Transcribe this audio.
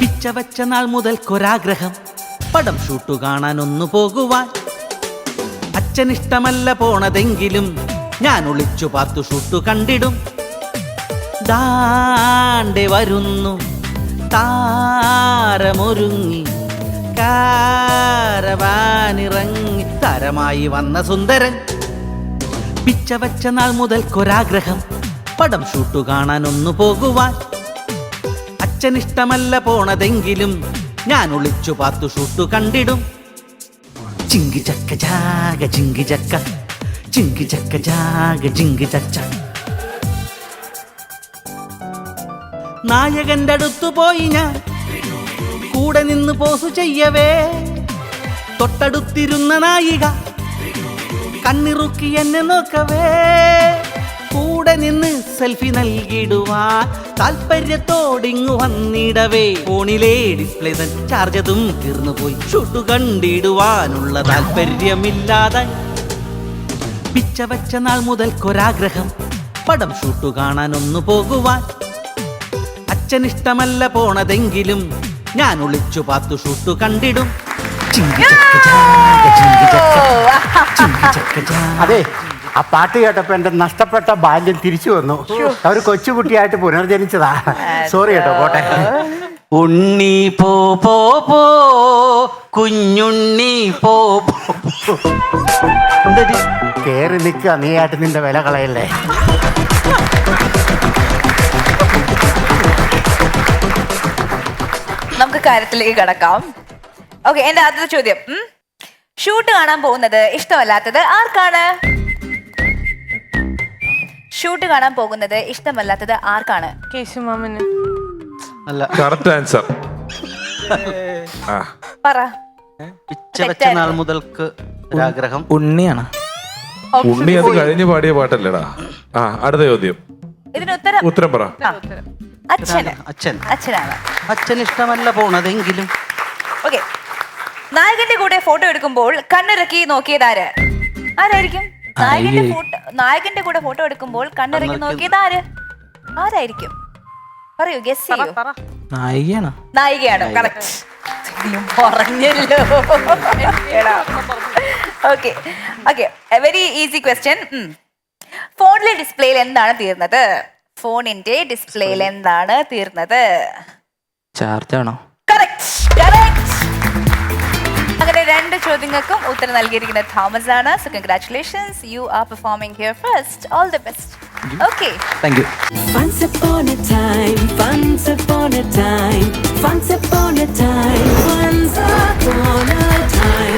പിച്ച വച്ച നാൾ മുതൽക്കൊരാഗ്രഹം പടം ഷൂട്ടു കാണാൻ ഒന്നു പോകുവാൻ. അച്ഛനിഷ്ടമല്ല പോണതെങ്കിലും ഞാൻ ഒളിച്ചു പാത്തു ഷൂട്ടു കണ്ടിടും. ദാണ്ടെ വരുന്നു. താരമൊരുങ്ങി. കാരവാനിറങ്ങി. തരമായി വന്ന സുന്ദരൻ. പിച്ച വച്ച നാൾ മുതൽക്കൊരാഗ്രഹം പടം ഷൂട്ടു കാണാൻ ഒന്നു പോകുവാൻ. അച്ഛനിഷ്ടമല്ല പോണതെങ്കിലും ഞാൻ ഒളിച്ചു പാത്തു ഷൂട്ടു കണ്ടിടും. ചിങ്കി ചക്ക ജാഗ ചിങ്കി ചക്ക. ചിങ്കി ചക്ക ജാഗ ചിങ്കി ചച്ച നായകന്റെ അടുത്തു പോയി ഞാൻ. കൂടെ നിന്ന് പോസു ചെയ്യവേ. തൊട്ടടുത്തിരുന്ന നായിക കണ്ണിറുക്കി എന്നെ നോക്കവേ. കൂടെ നിന്ന് സെൽഫി നൽകിടുവാൻ താല്പര്യത്തോടിങ്ങു വന്നിടവേ. ഫോണിലെ ഡിസ്പ്ലേ തൻ ചാർജതും തീർന്നു പോയി ഷൂട്ട് കണ്ടിടുവാനുള്ള താല്പര്യമില്ലാതെ പിച്ച വെച്ച നാൾ മുതൽക്കൊരാഗ്രഹം. പടം ഷൂട്ടു കാണാൻ ഒന്നു പോകുവാൻ. അച്ഛനിഷ്ടമല്ല പോണതെങ്കിലും ഞാൻ ഒളിച്ചു പാത്തു ഷൂട്ടു കണ്ടിടും. അതെ. ആ പാട്ട് കേട്ടപ്പോ എന്റെ നഷ്ടപ്പെട്ട ബാല്യം തിരിച്ചു വന്നു. അവർ കൊച്ചുകുട്ടിയായിട്ട് പുനർജനിച്ചതാ. സോറി കേട്ടോ പോട്ടെ. ഉണ്ണി പോ പോ പോ കുഞ്ഞുണ്ണി പോ പോ, പോ. എന്തടി? കേറി നിൽക്കുക നീയായിട്ട് നിന്റെ വില കളയല്ലേ? നമുക്ക് കാര്യത്തിലേക്ക് കടക്കാം. ഓക്കെ എന്റെ ആദ്യത്തെ ചോദ്യം. ഷൂട്ട് കാണാൻ പോകുന്നത് ഇഷ്ടമല്ലാത്തത് ആർക്കാണ്? ഷൂട്ട് കാണാൻ പോകുന്നത് ഇഷ്ടമല്ലാത്തത് ആർക്കാണ്? കേശുമാമന്. അല്ല. കറക്റ്റ് ആൻസർ ആ. പറ. പിച്ച വെച്ച നാൾ മുതൽക്ക് ഒരാഗ്രഹം. ഉണ്ണിയാണ്. ഉണ്ണി അത് കഴിഞ്ഞ് പാടിയ പാട്ടല്ലേടാ. ആ അടുത്ത ചോദ്യം. ഇതിന് ഉത്തരം. ഉത്തരം പറ. ആ. അച്ഛന് അച്ഛൻ. അച്ഛനാണ്. അച്ഛൻ ഇഷ്ടമല്ല പോണതെങ്കിലും. ഓക്കെ. നായകന്റെ കൂടെ ഫോട്ടോ എടുക്കുമ്പോൾ കണ്ണിറക്കി നോക്കിയതാര് ആരായിരിക്കും? നായകന്റെ ഫോട്ടോ നായകന്റെ കൂടെ ഫോട്ടോ എടുക്കുമ്പോൾ കണ്ണിറങ്ങി നോക്കിയത് ആര്? ആരായിരിക്കും? പറയൂ ഗസ് ചെയ്യൂ. നായികയാണ്? നായികയാണ് കറക്റ്റ് പറഞ്ഞല്ലോ. Okay okay very easy question ഫോണിലെ ഡിസ്പ്ലേയിൽ എന്താണ് തീർന്നത്? ഫോണിന്റെ ഡിസ്പ്ലേയിൽ എന്താണ് തീർന്നത്? ചാർജ് ആണോ? കറക്റ്റ് കറക്റ്റ് ചോദ്യങ്ങൾക്കും ഉത്തരം നൽകിയിരിക്കുന്നത് തോമസ് ആണ് so congratulations you are performing here first all the best okay thank you Once upon a time, once upon a time,